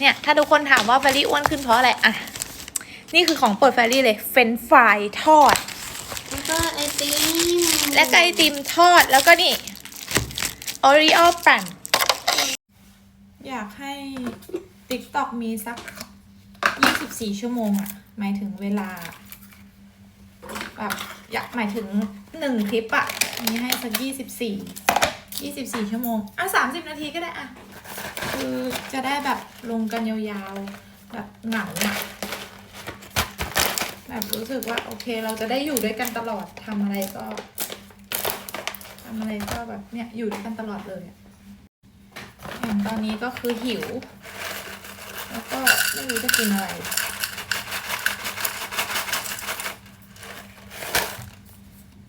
เนี่ย ถ้าทุกคนถามว่าแฟรี่อ้วนขึ้นเพราะอะไร อะ นี่คือของโปรดแฟรี่เลย เฟรนช์ฟรายทอด แล้วก็ไอติมและก็ไอติมทอด แล้วก็นี่โอรีโอปั่น อยากให้ TikTok มีสัก 24 ชั่วโมงอะหมายถึงเวลา แบบอยากหมายถึงหนึ่งคลิปอะมีให้สัก 24 24 ชั่วโมง อะ 30 นาทีก็ได้อะ คือจะได้แบบลงกันยาวๆ แบบเหงาอะแบบรู้สึกว่าโอเคเราจะได้อยู่ด้วยกันตลอดทำอะไรก็ทำอะไรก็แบบเนี่ยอยู่ด้วยกันตลอดเลยอะอย่างตอนนี้ก็คือหิว แล้วก็ไม่รู้จะกินอะไร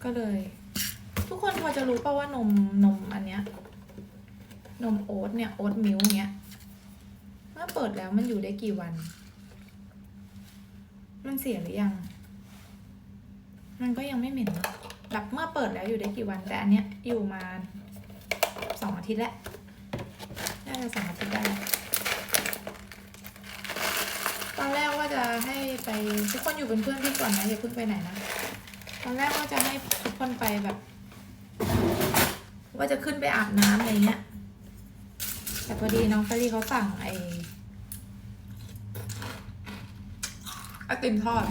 ก็เลย ทุกคนพอจะรู้ป่าว่านมนมอันเนี้ย นมโอ๊ตเนี่ยโอ๊ตมิลเนี้ยเมื่อเปิดแล้วมันอยู่ได้กี่วัน มันเสียหรือยัง มันก็ยังไม่เหม็นนะแบบเมื่อเปิดแล้วอยู่ได้กี่วัน แต่อันเนี้ยอยู่มาสองอาทิตย์แล้วน่าจะสองอาทิตย์ได้ตอนแรกว่าจะให้ไปทุกคนอยู่เป็นเพื่อนพี่ก่อนนะอย่าเพิ่งไปไหนนะตอนแรกว่าจะให้ทุกคนไปแบบ ว่าจะขึ้นไปอาบน้ำอะไรเงี้ย แต่พอดีน้องเฟรรี่เขาสั่งไอไอติมทอด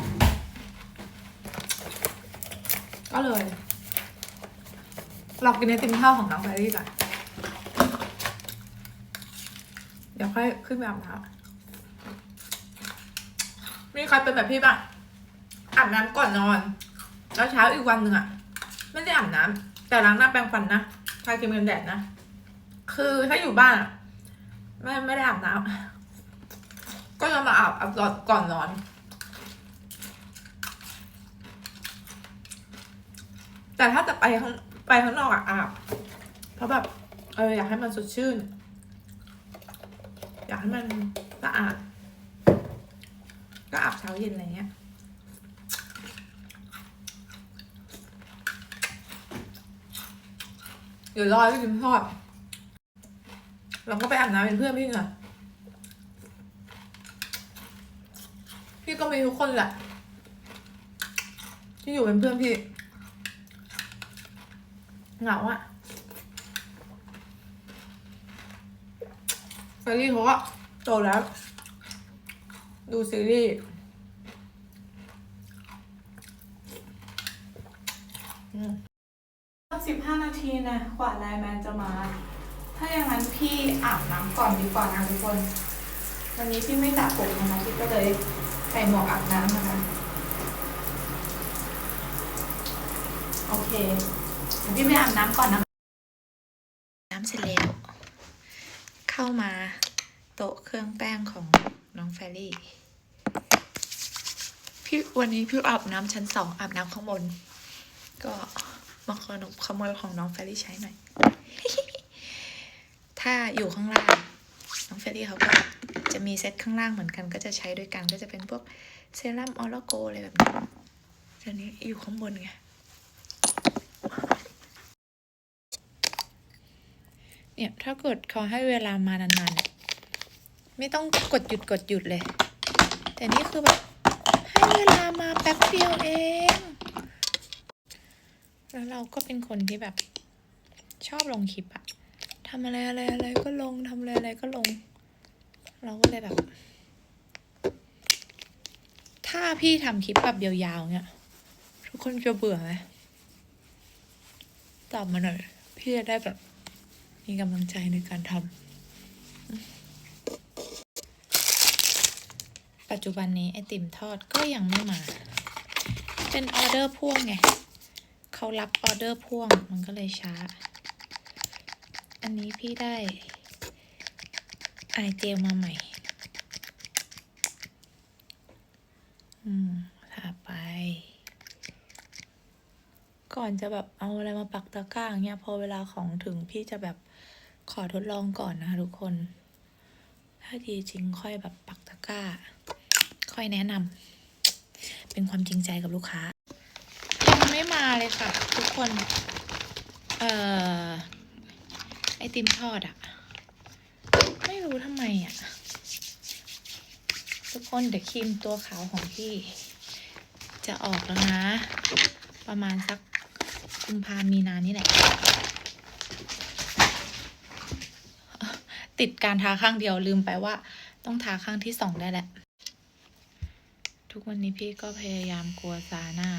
ก็เลยเรากินไอติมทอดของน้องเฟรรี่ก่อนเดี๋ยวค่อยขึ้นไปอาบน้ำมีใครเป็นแบบพี่บ้างอาบน้ำก่อนนอน แล้วเช้าอีกวันหนึ่งอะไม่ได้อาบน้ำแต่ล้างหน้าแปรงฟันนะทาครีมกันแดดนะ คือถ้าอยู่บ้านอะ ไม่ไม่ได้อาบน้ำก็จะมาอาบอาบก่อนก่อนนอนแต่ถ้าจะไปข้างไปข้างนอกอะอาบเพราะแบบเอออยากให้มันสดชื่น อยากให้มันสะอาดก็อาบเช้าเย็นอะไรเงี้ยเดี๋ยวรอให้กินทอด เราก็ไปอาบน้ำเป็นเพื่อนพี่ไงพี่ก็มีทุกคนแหละ ที่อยู่เป็นเพื่อนพี่ เหงาอะเฟรรี่เขาก็โตแล้ว ดูซีรีส์สิบห้านาทีนะกว่าไลน์แมนจะมา ถ้าอย่างนั้นพี่อาบน้ำก่อนดีกว่านะทุกคน วันนี้พี่ไม่สระผมนะคะพี่ก็เลยใส่หมวกอาบน้ำนะคะ โอเคเดี๋ยวพี่ไปอาบน้ำก่อนนะน้ำเสร็จแล้ว เข้ามาโต๊ะเครื่องแป้งของน้องแฟรี่ พี่วันนี้พี่อาบน้ำชั้นสองอาบน้ำข้างบน ก็มาขอหนขโมยของน้องแฟรี่ใช้หน่อย ถ้าอยู่ข้างล่าง น้องแฟรี่เขาก็จะมีเซตข้างล่างเหมือนกัน ก็จะใช้ด้วยกันก็จะเป็นพวกเซรั่มออร์โกอะไรแบบนี้ทีนี้อยู่ข้างบนไงเนี่ยถ้ากดเขาให้เวลามานานๆ ไม่ต้องกดหยุดกดหยุดเลย แต่นี่คือแบบ ให้เวลามาแป๊บเดียวเอง แล้วเราก็เป็นคนที่แบบชอบลงคลิปอะ ทำอะไรอะไรอะไรก็ลงทำอะไรอะไรก็ลง เราก็เลยแบบ ถ้าพี่ทำคลิปแบบยาวๆเนี่ยทุกคนจะเบื่อไหมตอบมาหน่อย พี่จะได้แบบ มีกำลังใจในการทำปัจจุบันนี้ไอติมทอดก็ยังไม่มา เป็นออเดอร์พ่วงไงเขารับออเดอร์พ่วงมันก็เลยช้า อันนี้พี่ได้ไอเจลมาใหม่ อืมทาไป ก่อนจะแบบเอาอะไรมาปักตะกร้าอย่างเงี้ย พอเวลาของถึงพี่จะแบบขอทดลองก่อนนะคะทุกคน ถ้าดีจริงค่อยแบบปักตะกร้า ค่อยแนะนำ เป็นความจริงใจกับลูกค้ายังไม่มาเลยค่ะ ทุกคน เอ่อไอ ติมทอดอะไม่รู้ทำไมอะทุกคนเดี๋ยวครีมตัวขาวของพี่ จะออกแล้วนะ ประมาณสักกุมภามีนานี่แหละ ติดการทาข้างเดียวลืมไปว่า ต้องทาข้างที่สองได้แหละ ทุกวันนี้พี่ก็พยายามกลัวซาหน้า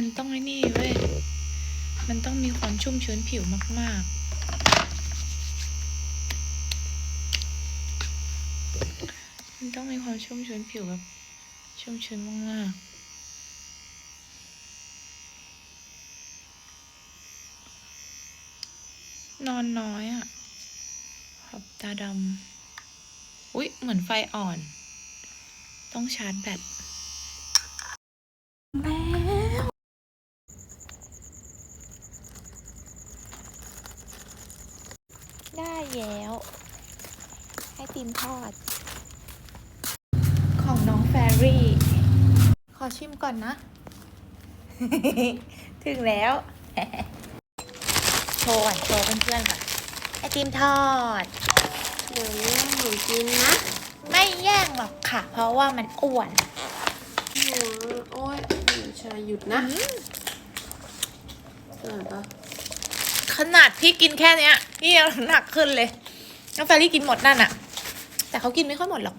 มันต้องไอ้นี่เว้ย มันต้องมีความชุ่มชื้นผิวมาก ๆ มันต้องมีความชุ่มชื้นผิวแบบชุ่มชื้นมาก ๆนอนน้อยอะ่ะขอบตาดำ อุ๊ย เหมือนไฟอ่อน ต้องชาร์จแบต แล้ว ได้แล้ว ให้ ติมทอด ของน้องแฟรี่ ขอชิมก่อนนะ ถึงแล้ว โชว์ก่อนโชว์เพื่อนๆก่อนไอติมทอด เดี๋ยวแม่หนูกินนะไม่แย่งหรอกค่ะ เพราะว่ามันอ้วนหัวโอ้ยหนูชายหยุดนะเกิดปะขนาดพี่กินแค่เนี้ยพี่ยังหนักขึ้นเลยน้องแฟรี่กินหมดนั่นอะ แต่เขากินไม่ค่อยหมดหรอก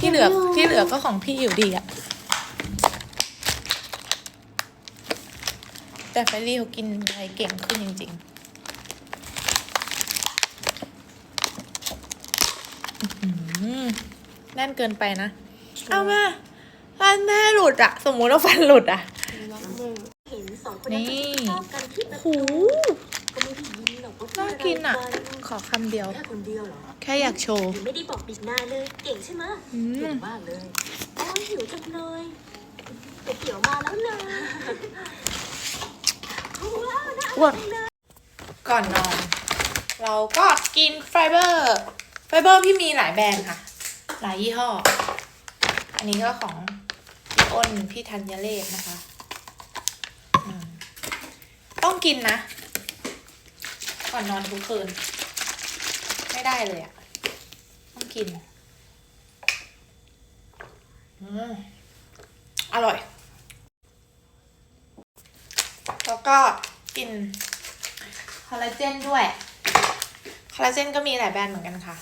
ที่เหลือที่เหลือก็ของพี่อยู่ดีอะแต่แฟรี่เขากินอะไรเก่งขึ้นจริงๆอื้อหือแน่นเกินไปนะ เอามาฟันแม่หลุดอะสมมุติว่าฟันหลุดอะรักแม่เห็นสองคนนั้นนี่ชอบกันที่ประหูตูก็ไม่ได้ยิ นหรอกว่าพูดน่าอะไรกินอะกันขอคำเดียว แค่คนเดียวเหรอแค่อยากโชว์หรือไม่ได้บอกปิดหน้าเลย เก่งใช่ไหมอืเก่มงมากเลย โอ้ยหิวจังเลยก๋วยเตี๋ยวมาแล้วนะว้าวน่าออ้วร่อนยเลย ก่อนนอน เราก็กินไฟเบอร์ ไฟเบอร์พี่มีหลายแบรนด์ค่ะ หลายยี่ห้อ อันนี้ก็ของพี่อ้นพี่ธัญเลศนะคะอืมต้องกินนะ ก่อนนอนทุกคืน ไม่ได้เลยอะต้องกิน อืม อร่อย แล้วก็กินคอลลาเจนด้วย คอลลาเจนก็มีหลายแบรนด์เหมือนกันค่ะ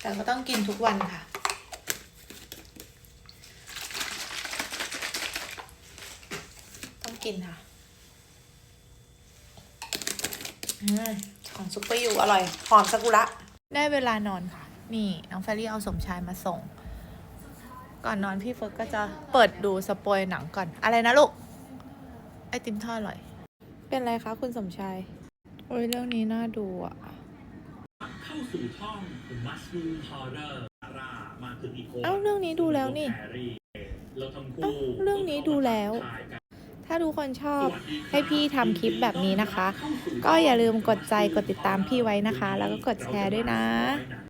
แต่ก็ต้องกินทุกวันค่ะต้องกินค่ะ อืม ของซุปเปอร์ยูอร่อย หอมซากุระ ได้เวลานอนค่ะ นี่น้องแฟรี่เอาสมชายมาส่ง ก่อนนอนพี่เฟิร์สก็จะเปิดดูสปอยหนังก่อน อะไรนะลูก ไอติมทอดอร่อย เป็นไรคะคุณสมชาย โอ้ยเรื่องนี้น่าดูอะ เข้าสู่ช่อง Mushroom Horror ดารามาถึงอีกคนเอ้าเรื่องนี้ดูแล้วนี่แฮร์รี่เราทั้งคู่เอ้าเรื่องนี้ดูแล้ว ถ้าทุกคนชอบให้พี่ทำคลิปแบบนี้นะคะ ก็อย่าลืมกดใจกดติดตามพี่ไว้นะคะ แล้วก็กดแชร์ด้วยนะ